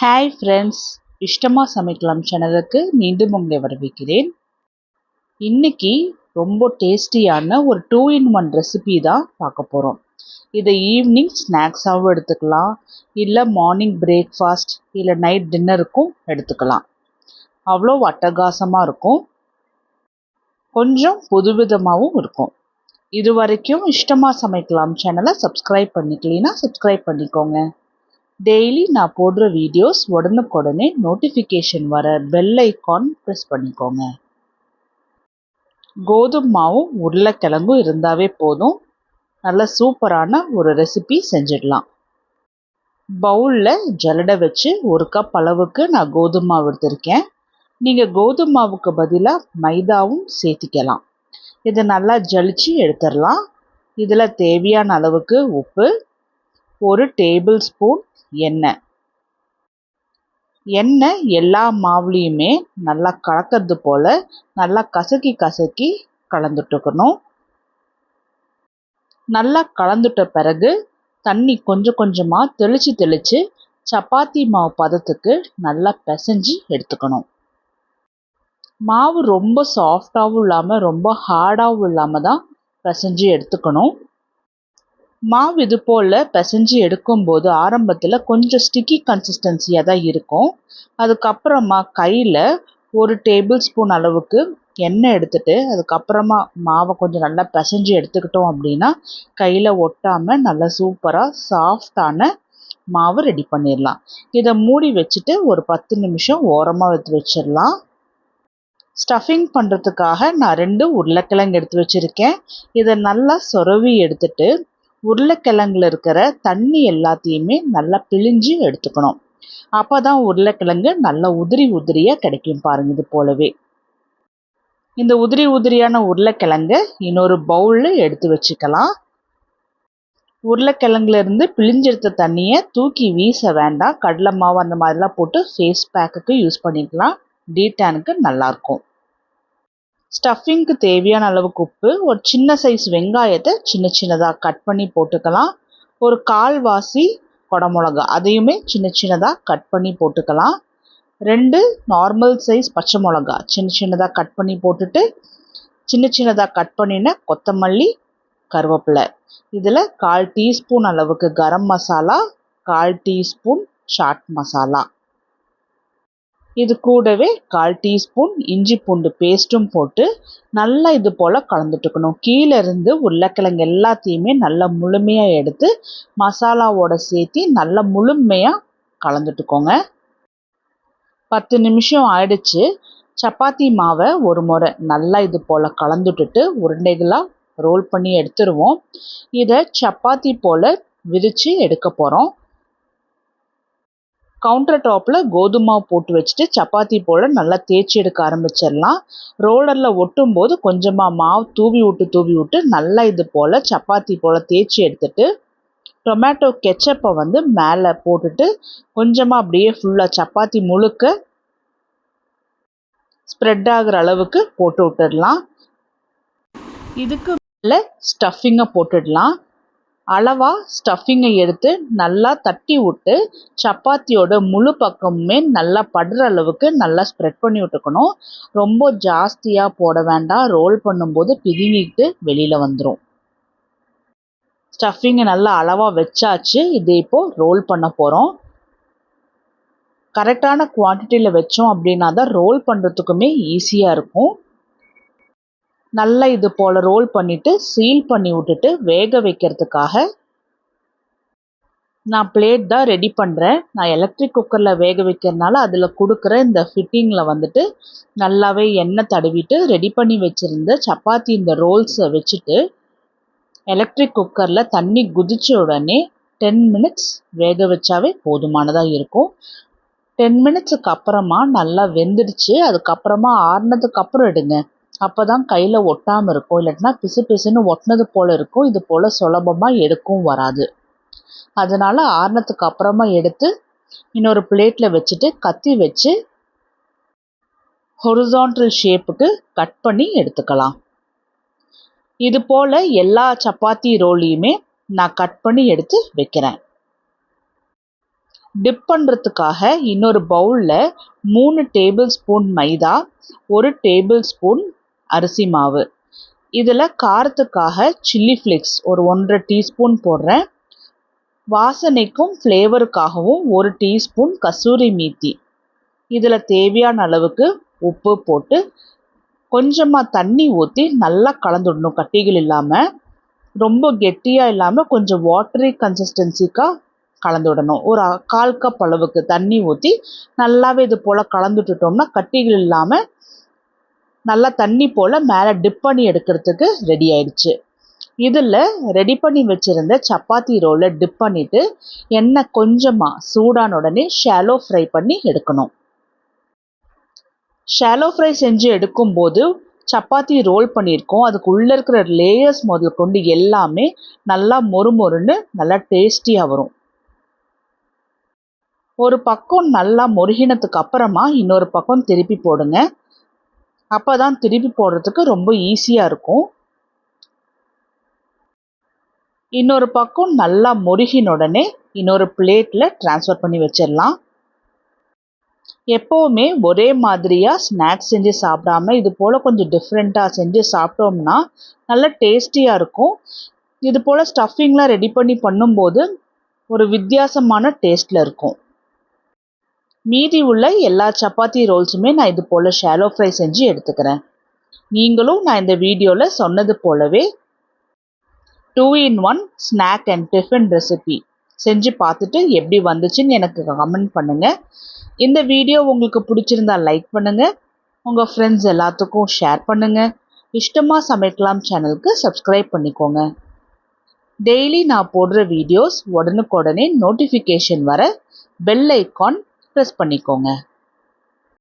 Hi friends இஷ்டமாக சமைக்கலாம் சேனலுக்கு மீண்டும் உங்களை வரவேற்கிறேன். இன்றைக்கி ரொம்ப டேஸ்டியான ஒரு டூ இன் ஒன் ரெசிபி தான் பார்க்க போகிறோம் இதை ஈவினிங் ஸ்நாக்ஸாகவும் எடுத்துக்கலாம் இல்லை மார்னிங் பிரேக்ஃபாஸ்ட் இல்லை நைட் டின்னருக்கும் எடுத்துக்கலாம். அவ்வளோ அட்டகாசமாக இருக்கும். கொஞ்சம் புதுவிதமாகவும் இருக்கும். இது வரைக்கும் இஷ்டமாக சமைக்கலாம் சேனலை சப்ஸ்கிரைப் பண்ணிக்கலைன்னா சப்ஸ்கிரைப் பண்ணிக்கோங்க. டெய்லி நான் போடுற வீடியோஸ் உடனுக்குடனே நோட்டிஃபிகேஷன் வர பெல் ஐக்கான் ப்ரெஸ் பண்ணிக்கோங்க. கோதுமை மாவும் உருளைக்கிழங்கும் இருந்தாவே போதும். நல்ல சூப்பரான ஒரு ரெசிபி செஞ்சிடலாம். பவுலில் ஜல்லடை வச்சு ஒரு கப் அளவுக்கு நான் கோதுமை மாவு எடுத்திருக்கேன். நீங்கள் கோதுமை மாவுக்கு பதிலாக மைதாவும் சேர்த்திக்கலாம். இதை நல்லா ஜலிச்சு எடுத்துடலாம். இதில் தேவையான அளவுக்கு உப்பு ஒரு டேபிள் ஸ்பூன் எண்ணெய். எண்ணெய் எல்லா மாவுலேயுமே நல்லா கலக்கிறது போல் நல்லா கசக்கி கசக்கி கலந்துட்டுக்கணும். நல்லா கலந்துட்ட பிறகு தண்ணி கொஞ்சம் கொஞ்சமாக தெளித்து தெளித்து சப்பாத்தி மாவு பதத்துக்கு நல்லா பிசைஞ்சு எடுத்துக்கணும். மாவு ரொம்ப சாஃப்டாகவும் இல்லாமல் ரொம்ப ஹார்டாகவும் இல்லாமல் தான் பிசைஞ்சு எடுத்துக்கணும். மாவு இது போல் பிசைஞ்சு எடுக்கும்போது ஆரம்பத்தில் கொஞ்சம் ஸ்டிக்கி கன்சிஸ்டன்சியாக தான் இருக்கும். அதுக்கப்புறமா கையில் ஒரு டேபிள் ஸ்பூன் அளவுக்கு எண்ணெய் எடுத்துட்டு அதுக்கப்புறமா மாவை கொஞ்சம் நல்லா பிசைஞ்சு எடுத்துக்கிட்டோம் அப்படின்னா கையில் ஒட்டாமல் நல்லா சூப்பராக சாஃப்டான மாவு ரெடி பண்ணிடலாம். இதை மூடி வச்சுட்டு ஒரு பத்து நிமிஷம் ஓரமாக எடுத்து வச்சிடலாம். ஸ்டஃபிங் பண்ணுறதுக்காக நான் ரெண்டு உருளைக்கிழங்கு எடுத்து வச்சுருக்கேன். இதை நல்லா சொரவி எடுத்துட்டு உருளைக்கிழங்குல இருக்கிற தண்ணி எல்லாத்தையுமே நல்லா பிழிஞ்சு எடுத்துக்கணும். அப்போ தான் உருளைக்கிழங்கு நல்லா உதிரி உதிரியாக கிடைக்கும் பாருங்க இது போலவே. இந்த உதிரி உதிரியான உருளைக்கிழங்கு இன்னொரு பவுலில் எடுத்து வச்சுக்கலாம். உருளைக்கிழங்குல இருந்து பிழிஞ்செடுத்த தண்ணியை தூக்கி வீச வேண்டாம். கடலை மாவு அந்த மாதிரிலாம் போட்டு ஃபேஸ் பேக்குக்கு யூஸ் பண்ணிக்கலாம். டீடானுக்கு நல்லாயிருக்கும் ஸ்டஃபிங்க்கு தேவையான அளவுக்கு உப்பு ஒரு சின்ன சைஸ் வெங்காயத்தை சின்ன சின்னதாக கட் பண்ணி போட்டுக்கலாம். ஒரு கால்வாசி குடமிளகா அதையுமே சின்ன சின்னதாக கட் பண்ணி போட்டுக்கலாம். ரெண்டு நார்மல் சைஸ் பச்சை மிளகா சின்ன சின்னதாக கட் பண்ணி போட்டுட்டு சின்ன சின்னதாக கட் பண்ணின கொத்தமல்லி கருவேப்பிலை. இதில் கால் டீஸ்பூன் அளவுக்கு கரம் மசாலா கால் டீஸ்பூன் சாட் மசாலா. இது கூடவே கால் டீஸ்பூன் இஞ்சி பூண்டு பேஸ்ட்டும் போட்டு நல்லா இது போல் கலந்துட்டுக்கணும். கீழேருந்து உருளைக்கிழங்கு எல்லாத்தையுமே நல்லா முழுமையாக எடுத்து மசாலாவோட சேர்த்து நல்லா முழுமையாக கலந்துட்டுக்கோங்க. பத்து நிமிஷம் ஆயிடுச்சு. சப்பாத்தி மாவை ஒரு முறை நல்லா இது போல் கலந்துட்டுட்டு உருண்டைகளாக ரோல் பண்ணி எடுத்துருவோம். இதை சப்பாத்தி போல் விரித்து எடுக்க போகிறோம் கவுண்டர் டாப்பில் கோதுமாவை போட்டு வச்சுட்டு சப்பாத்தி போல் நல்லா தேய்ச்சி எடுக்க ஆரம்பிச்சிடலாம். ரோலரில் ஒட்டும் போது கொஞ்சமாக மாவு தூவி விட்டு தூவி விட்டு நல்லா இது போல் சப்பாத்தி போல் தேய்ச்சி எடுத்துட்டு டொமேட்டோ கெச்சப்பை வந்து மேலே போட்டுட்டு கொஞ்சமாக அப்படியே ஃபுல்லாக சப்பாத்தி முழுக்க ஸ்ப்ரெட் ஆகிற அளவுக்கு போட்டு விட்டுடலாம். இதுக்கு மேலே ஸ்டஃபிங்கை போட்டுடலாம். அளவாக ஸ்டஃபிங்கை எடுத்து நல்லா தட்டி விட்டு சப்பாத்தியோட முழு பக்கமுமே நல்லா படுற அளவுக்கு நல்லா ஸ்ப்ரெட் பண்ணி விட்டுக்கணும். ரொம்ப ஜாஸ்தியாக போட வேண்டாம். ரோல் பண்ணும்போது பிதுங்கிட்டு வெளியில் வந்துடும் ஸ்டஃபிங்கை நல்லா அளவாக வச்சாச்சு. இது இப்போது ரோல் பண்ண போகிறோம் கரெக்டான குவான்டிட்டியில் வச்சோம் அப்படின்னா தான் ரோல் பண்ணுறதுக்குமே ஈஸியாக இருக்கும். நல்லா இது போல் ரோல் பண்ணிவிட்டு சீல் பண்ணி விட்டுட்டு வேக வைக்கிறதுக்காக நான் பிளேட் தான் ரெடி பண்ணுறேன் நான் எலக்ட்ரிக் குக்கரில் வேக வைக்கிறதுனால அதில் கொடுக்குற இந்த ஃபிட்டிங்கில் வந்துட்டு நல்லாவே எண்ணெய் தடவிட்டு ரெடி பண்ணி வச்சுருந்த சப்பாத்தி இந்த ரோல்ஸை வச்சுட்டு எலக்ட்ரிக் குக்கரில் தண்ணி குதிச்ச உடனே டென் மினிட்ஸ் வேக வச்சாவே போதுமானதாக இருக்கும். டென் மினிட்ஸுக்கு அப்புறமா நல்லா வெந்துடுச்சு. அதுக்கப்புறமா ஆறுனதுக்கப்புறம் எடுங்க. அப்போ தான் கையில் ஒட்டாமல் இருக்கும் இல்லாட்டினா பிசு பிசுன்னு ஒட்டினது போல் இருக்கும் இது போல் சுலபமாக எடுக்கவும் வராது. அதனால் ஆறுனத்துக்கு அப்புறமா எடுத்து இன்னொரு பிளேட்டில் வச்சுட்டு கத்தி வச்சு ஹொரிசான்டல் ஷேப்புக்கு கட் பண்ணி எடுத்துக்கலாம். இது போல் எல்லா சப்பாத்தி ரோலையுமே நான் கட் பண்ணி எடுத்து வைக்கிறேன். டிப் பண்ணுறதுக்காக இன்னொரு பவுலில் மூணு டேபிள் ஸ்பூன் மைதா ஒரு டேபிள் ஸ்பூன் அரிசி மாவு. இதில் காரத்துக்காக சில்லி ஃப்ளேக்ஸ் ஒரு ஒன்றரை டீஸ்பூன் போடுறேன். வாசனைக்கும் ஃப்ளேவருக்காகவும் ஒரு டீஸ்பூன் கசூரி மீத்தி. இதில் தேவையான அளவுக்கு உப்பு போட்டு கொஞ்சமாக தண்ணி ஊற்றி நல்லா கலந்துடணும் கட்டிகள் இல்லாமல் ரொம்ப கெட்டியாக இல்லாமல் கொஞ்சம் வாட்டரி கன்சிஸ்டன்சிக்காக கலந்து விடணும் ஒரு கால் கப் அளவுக்கு தண்ணி ஊற்றி நல்லாவே இது போல் கலந்துட்டுட்டோம்னா கட்டிகள் இல்லாமல் நல்லா தண்ணி போல் மேலே டிப் பண்ணி எடுக்கிறதுக்கு ரெடி ஆயிடுச்சு. இதில் ரெடி பண்ணி வச்சுருந்த சப்பாத்தி ரோலை டிப் பண்ணிவிட்டு எண்ணெய் கொஞ்சமாக சூடான உடனே ஷாலோ ஃப்ரை பண்ணி எடுக்கணும். ஷாலோ ஃப்ரை செஞ்சு எடுக்கும்போது சப்பாத்தி ரோல் பண்ணியிருக்கோம். அதுக்கு உள்ளே இருக்கிற லேயர்ஸ் முதல் கொண்டு எல்லாமே நல்லா மொறு மொறுன்னு நல்லா டேஸ்டியாக வரும். ஒரு பக்கம் நல்லா மொருகினத்துக்கு அப்புறமா இன்னொரு பக்கம் திருப்பி போடுங்க. அப்போ தான் திருப்பி போடுறதுக்கு ரொம்ப ஈஸியாக இருக்கும். இன்னொரு பக்கம் நல்லா முருகின உடனே இன்னொரு பிளேட்டில் ட்ரான்ஸ்ஃபர் பண்ணி வச்சிடலாம். எப்போவுமே ஒரே மாதிரியாக ஸ்நாக்ஸ் செஞ்சு சாப்பிடாம இது போல் கொஞ்சம் டிஃப்ரெண்ட்டாக செஞ்சு சாப்பிட்டோம்னா நல்லா டேஸ்டியாக இருக்கும். இது போல் ஸ்டஃபிங்லாம் ரெடி பண்ணி பண்ணும்போது ஒரு வித்தியாசமான டேஸ்ட்டில் இருக்கும். மீதி உள்ள எல்லா சப்பாத்தி ரோல்ஸுமே நான் இது போல் ஷாலோ ஃப்ரை செஞ்சு எடுத்துக்கிறேன். நீங்களும் நான் இந்த வீடியோவில் சொன்னது போலவே two in one snack and tiffin recipe செஞ்சு பார்த்துட்டு எப்படி வந்துச்சுன்னு எனக்கு கமெண்ட் பண்ணுங்கள் இந்த வீடியோ உங்களுக்கு பிடிச்சிருந்தா லைக் பண்ணுங்கள் உங்கள் ஃப்ரெண்ட்ஸ் எல்லாத்துக்கும் ஷேர் பண்ணுங்கள் இஷ்டமாக சமைக்கலாம் சேனலுக்கு சப்ஸ்கிரைப் பண்ணிக்கோங்க. டெய்லி நான் போடுற வீடியோஸ் உடனுக்குடனே நோட்டிஃபிகேஷன் வர பெல் ஐக்கான் ப்ரெஸ் பண்ணிக்கோங்க.